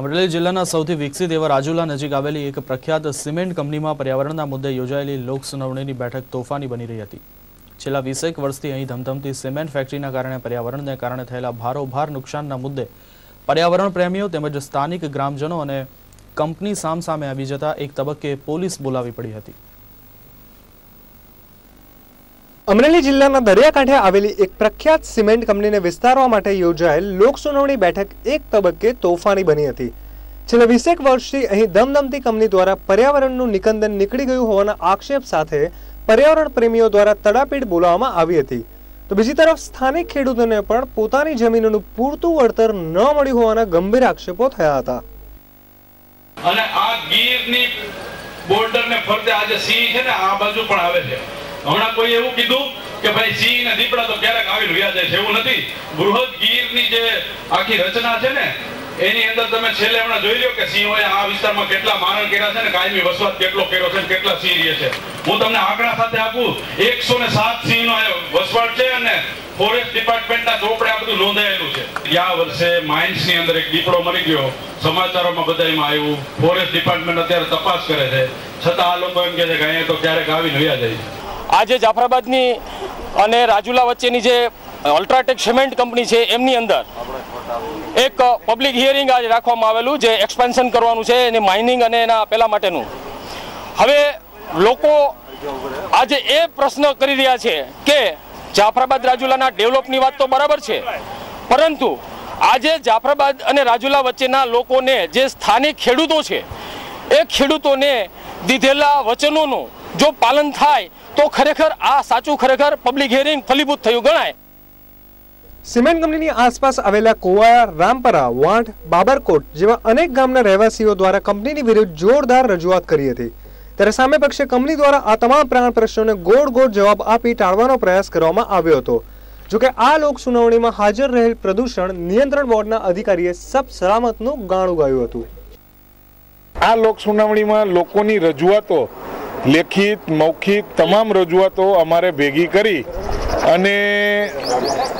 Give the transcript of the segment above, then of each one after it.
અમરેલી જિલ્લાના સૌથી વિકસિત એવા રાજુલા નજીક આવેલી એક પ્રખ્યાત સિમેન્ટ કંપનીમાં પર્યાવરણના મુદ્દે યોજાયેલી લોક સુનાવણીની બેઠક તોફાની બની રહી હતી. છેલ્લા વીસેક વર્ષથી અહીં ધમધમતી સિમેન્ટ ફેક્ટરીના કારણે પર્યાવરણને કારણે થયેલા ભારોભાર નુકસાનના મુદ્દે પર્યાવરણ પ્રેમીઓ તેમજ સ્થાનિક ગ્રામજનો અને કંપની સામસામે આવી જતા એક તબક્કે પોલીસ બોલાવી પડી હતી. અમરેલી જિલ્લાના દરિયાકાંઠે આવેલી એક પ્રખ્યાત સિમેન્ટ કંપનીને વિસ્તારવા માટે યોજાયેલ લોકસુનાવણી બેઠક એક તબક્કે તોફાની બની હતી. છેલ્લા વીસેક વર્ષથી અહીં દમદમતી કંપની દ્વારા પર્યાવરણનું નિકંદન નીકળી ગયું હોવાના આક્ષેપ સાથે પર્યાવરણ પ્રેમીઓ દ્વારા તડાપીડ બોલાવવામાં આવી હતી. તો બીજી તરફ સ્થાનિક ખેડૂતોને પણ પોતાની જમીનોનું પૂરતું વળતર ન મળ્યું હોવાના ગંભીર આક્ષેપો થયા હતા. અને આ ગીરની બોર્ડરને ફરતે આજે સિંહ છે ને આ બાજુ પણ આવે છે. હમણાં કોઈ એવું કીધું કે ભાઈ સિંહ ને દીપડા તો ક્યારેક આવીને વ્યા છે, એવું નથી. બૃહદ ગીરની જે આખી રચના છે ને, એની અંદર તમે છેલ્લે હમણાં જોઈ લો કે સિંહોએ આ વિસ્તારમાં કેટલા મારણ કર્યા છે ને, કાયમી વસવાટ કેટલો કર્યો છે કેટલા સિંહ રહે છે. હું તમને આંકડા સાથે આપું, એકસો ને સાત સિંહનો વસવાટ છે અને ફોરેસ્ટ ડિપાર્ટમેન્ટના ચોપડે આ બધું નોંધાયેલું છે. ગયા વર્ષે માઇન્સની અંદર એક દીપડો મરી ગયો. સમાચારોમાં બધામાં આવ્યું ફોરેસ્ટ ડિપાર્ટમેન્ટ અત્યારે તપાસ કરે છે. છતાં આ લોકો એમ કહે છે કે અહીંયા તો ક્યારેક આવીને વ્યા જાય છે. આજે જાફરાબાદની અને રાજુલા વચ્ચેની જે અલ્ટ્રાટેક સિમેન્ટ કંપની છે, એમની અંદર એક પબ્લિક હિયરિંગ આજે રાખવામાં આવેલું જે એક્સપેન્શન કરવાનું છે, એની માઇનિંગ અને એના પેલા માટેનું. હવે લોકો આજે એ પ્રશ્ન કરી રહ્યા છે કે જાફરાબાદ રાજુલાના ડેવલપની વાત તો બરાબર છે, પરંતુ આજે જાફરાબાદ અને રાજુલા વચ્ચેના લોકોને જે સ્થાનિક ખેડૂતો છે, એ ખેડૂતોને દીધેલા વચનોનું જો પાલન થાય તો ખરેખર આ સાચું ખરેખર પબ્લિક હિયરિંગ ફલીભૂત થયું ગણાય. સિમેન્ટ કંપનીની આસપાસ આવેલા કોવાયા રામપરા વાંઢ બાબરકોટ જેવા અનેક ગામના રહેવાસીઓ દ્વારા કંપનીની વિરુદ્ધ જોરદાર રજૂઆત કરી હતી. ત્યારે સામે પક્ષે કંપની દ્વારા આ તમામ પ્રાણ પ્રશ્નોને ગોળ ગોળ જવાબ આપી ટાળવાનો પ્રયાસ કરવામાં આવ્યો હતો. જોકે આ લોક સુનાવણીમાં હાજર રહેલ પ્રદૂષણ નિયંત્રણ બોર્ડના અધિકારીએ સબ સલામતનું ગાણું ગાયું હતું. આ લોક સુનાવણીમાં લોકોની રજૂઆતો લેખિત, મૌખિક તમામ રજૂઆતો અમારે ભેગી કરી અને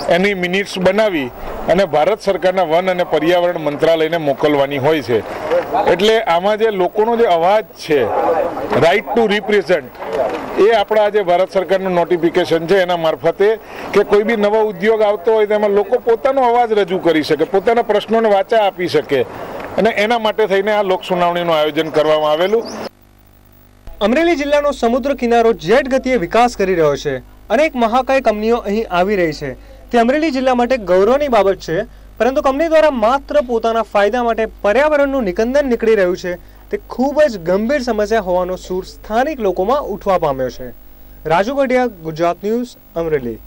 એની મિનિટ્સ બનાવી અને ભારત સરકારના વન અને પર્યાવરણ મંત્રાલયને મોકલવાની હોય છે. એટલે આમાં જે લોકોનો જે અવાજ છે રાઇટ ટુ રિપ્રેઝન્ટ એ આપણા આજે ભારત સરકારનું નોટિફિકેશન છે એના મારફતે કે કોઈ બી નવો ઉદ્યોગ આવતો હોય તેમાં લોકો પોતાનો અવાજ રજૂ કરી શકે, પોતાના પ્રશ્નોને વાચા આપી શકે. અને એના માટે થઈને આ લોક સુનાવણીનું આયોજન કરવામાં આવેલું. અમરેલી જિલ્લાનો સમુદ્ર કિનારો જેટ ગતિએ વિકાસ કરી રહ્યો છે. અનેક મહાકાય કંપનીઓ અહીં આવી રહી છે. તે અમરેલી જિલ્લા માટે ગૌરવની બાબત છે, પરંતુ કંપની દ્વારા માત્ર પોતાના ફાયદા માટે પર્યાવરણનું નિકંદન નીકળી રહ્યું છે. તે ખૂબ જ ગંભીર સમસ્યા હોવાનો સૂર સ્થાનિક લોકોમાં ઉઠવા પામ્યો છે. રાજુ ગઢિયા, ગુજરાત ન્યૂઝ, અમરેલી.